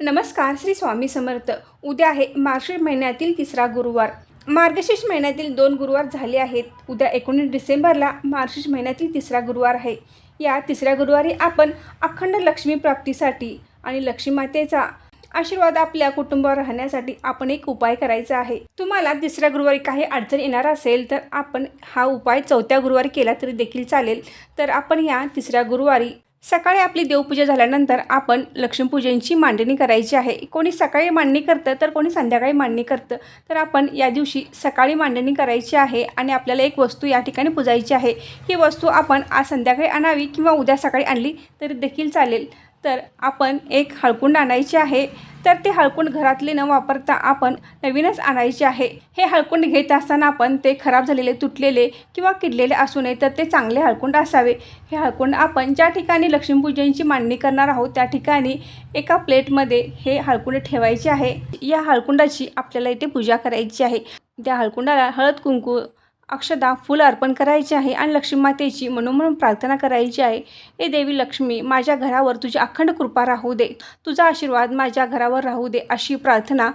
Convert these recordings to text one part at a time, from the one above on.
नमस्कार श्री स्वामी समर्थ. उद्या आहे मार्गशीर्ष महिन्यातील तिसरा गुरुवार. मार्गशीर्ष महिन्यातील दोन गुरुवार झाले आहेत. उद्या एकोणीस डिसेंबरला मार्गशीर्ष महिन्यातील तिसरा गुरुवार आहे. या तिसऱ्या गुरुवारी आपण अखंड लक्ष्मी प्राप्तीसाठी आणि लक्ष्मी मातेचा आशीर्वाद आपल्या कुटुंबावर राहण्यासाठी आपण एक उपाय करायचा आहे. तुम्हाला तिसऱ्या गुरुवारी काही अडचण येणार असेल तर आपण हा उपाय चौथ्या गुरुवारी केला तरी देखील चालेल. तर आपण या तिसऱ्या गुरुवारी सकाळी आपली देवपूजा झाल्यानंतर आपण लक्ष्मीपूजनची मांडणी करायची आहे. कोणी सकाळी मांडणी करतं तर कोणी संध्याकाळी मांडणी करतं. तर आपण या दिवशी सकाळी मांडणी करायची आहे आणि आपल्याला एक वस्तू या ठिकाणी पुजायची आहे. ही वस्तू आपण आज संध्याकाळी आणावी किंवा उद्या सकाळी आणली तरी देखील चालेल. तर आपण एक हळकुंड आणायची आहे. तर ते हळकुंड घरातले न वापरता आपण नवीनच आणायचे आहे. हे हळकुंड घेत असताना आपण ते खराब झालेले तुटलेले किंवा किडलेले असू नये तर ते चांगले हळकुंड असावे. हे हळकुंड आपण ज्या ठिकाणी लक्ष्मीपूजनची मांडणी करणार आहोत त्या ठिकाणी एका प्लेटमध्ये हे हळकुंड ठेवायचे आहे. या हळकुंडाची आपल्याला इथे पूजा करायची आहे. त्या हळकुंडाला हळद कुंकू अक्षदा फुल अर्पण करायचे आहे आणि लक्ष्मी मातेची मनोमन प्रार्थना करायची आहे. ए देवी लक्ष्मी माझ्या घरावर तुझी अखंड कृपा राहू दे. तुझा आशीर्वाद माझ्या घरावर राहू दे अशी प्रार्थना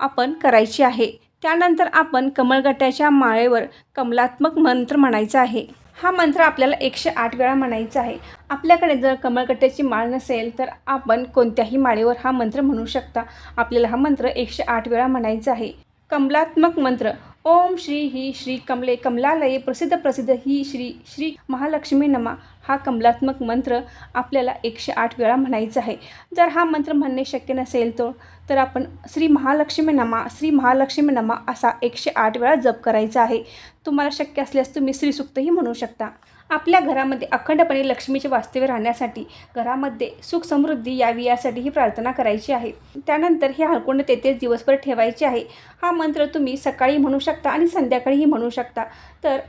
आपण करायची आहे. त्यानंतर आपण कमळगट्ट्याच्या माळेवर कमलात्मक मंत्र म्हणायचा आहे. हा मंत्र आपल्याला एकशे आठ वेळा म्हणायचा आहे. आपल्याकडे जर कमळगट्ट्याची माळ नसेल तर आपण कोणत्याही माळेवर हा मंत्र म्हणू शकता. आपल्याला हा मंत्र एकशे आठ वेळा म्हणायचा आहे. कमलात्मक मंत्र ओम श्री ही श्री कमले कमलालये प्रसिद्ध प्रसिद्ध ही श्री श्री महालक्ष्मी नमा. हा कमलात्मक मंत्र आपल्याला एकशे आठ वेळा म्हणायचा आहे. जर हा मंत्र म्हणणे शक्य नसेल तो तर आपण श्री महालक्ष्मी नमा श्री महालक्ष्मी नमा असा एकशे आठ वेळा जप करायचा आहे. तुम्हाला शक्य असल्यास तुम्ही श्रीसुक्तही म्हणू शकता. आपल्या घरामध्ये अखंडपणे लक्ष्मीचे वास्तव्य राहण्यासाठी घरामध्ये सुख समृद्धी यावी यासाठी ही प्रार्थना करायची आहे. त्यानंतर हे हळकुंड तेथेच दिवसभर ठेवायचे आहे. हा मंत्र तुम्ही सकाळी म्हणू शकता आणि संध्याकाळीही म्हणू शकता. तर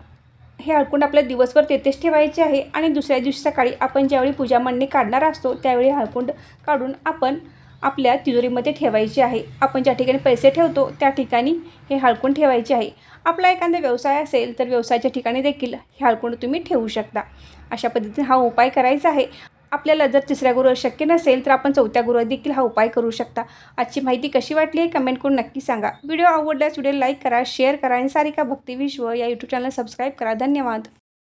हे हळकुंड आपल्या दिवसभर तेथेच ठेवायचे आहे आणि दुसऱ्या दिवशी सकाळी आपण ज्यावेळी पूजा मांडणी काढणार असतो त्यावेळी हळकुंड काढून आपण आपल्या तिजोरीमध्ये ठेवायची आहे. आपण ज्या ठिकाणी पैसे ठेवतो त्या ठिकाणी हे हळकून ठेवायचे आहे. आपला एखादा व्यवसाय असेल तर व्यवसायाच्या ठिकाणी देखील हे हळकून तुम्ही ठेवू शकता. अशा पद्धतीने हा उपाय करायचा आहे. आपल्याला जर तिसऱ्या गुरुवार शक्य नसेल तर आपण चौथ्या गुरुवार देखील हा उपाय करू शकता. आजची माहिती कशी वाटली आहे कमेंट करून नक्की सांगा. व्हिडिओ आवडल्यास व्हिडिओ लाईक करा शेअर करा आणि सारिका भक्ती विश्व या यूट्यूब चॅनल सबस्क्राईब करा. धन्यवाद.